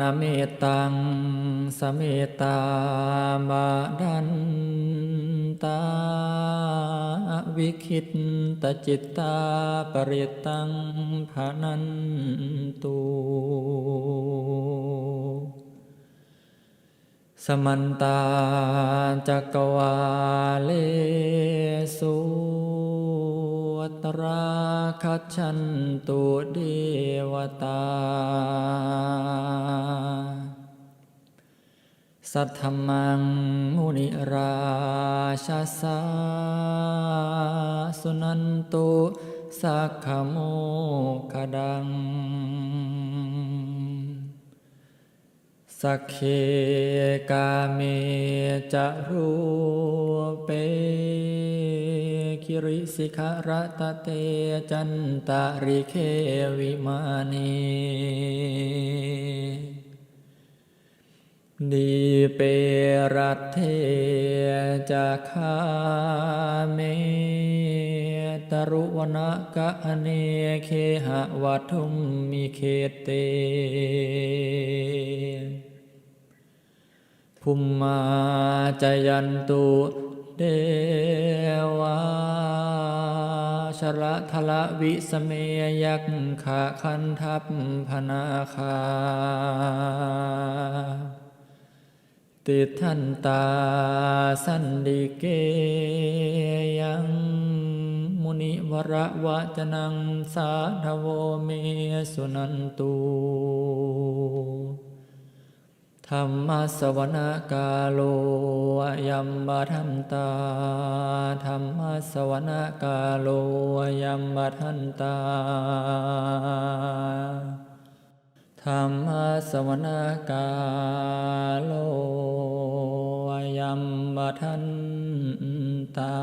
นเมตังสเมตามาดันตาวิคิตตจิตตาปริตังภานันตุสมันตาจักวาเลสุตราคัจฉันตุเดวตา สัทธมังมุนิราชาสาสุนันตุสักขโมคดัง สักเคกาเมจะรูเปคิริสิขรตะเตจันตาริเควิมานี ดีเปรัตเทจะคาเมตรุวนกะเนเคหะวัทุมมิเคเตภุมมาจยันตุเดวาชละทละวิสเมยักขะคันทัพพนาคา ติทันตาสันดิเกยังมุนิวระวะจนังสาธโวเมสุนันตุธรรมสวนกาโลยัมบทันตาธรรมสวนกาโลยัมบทันตา ธรรมสวนกาโลยัมบทันตา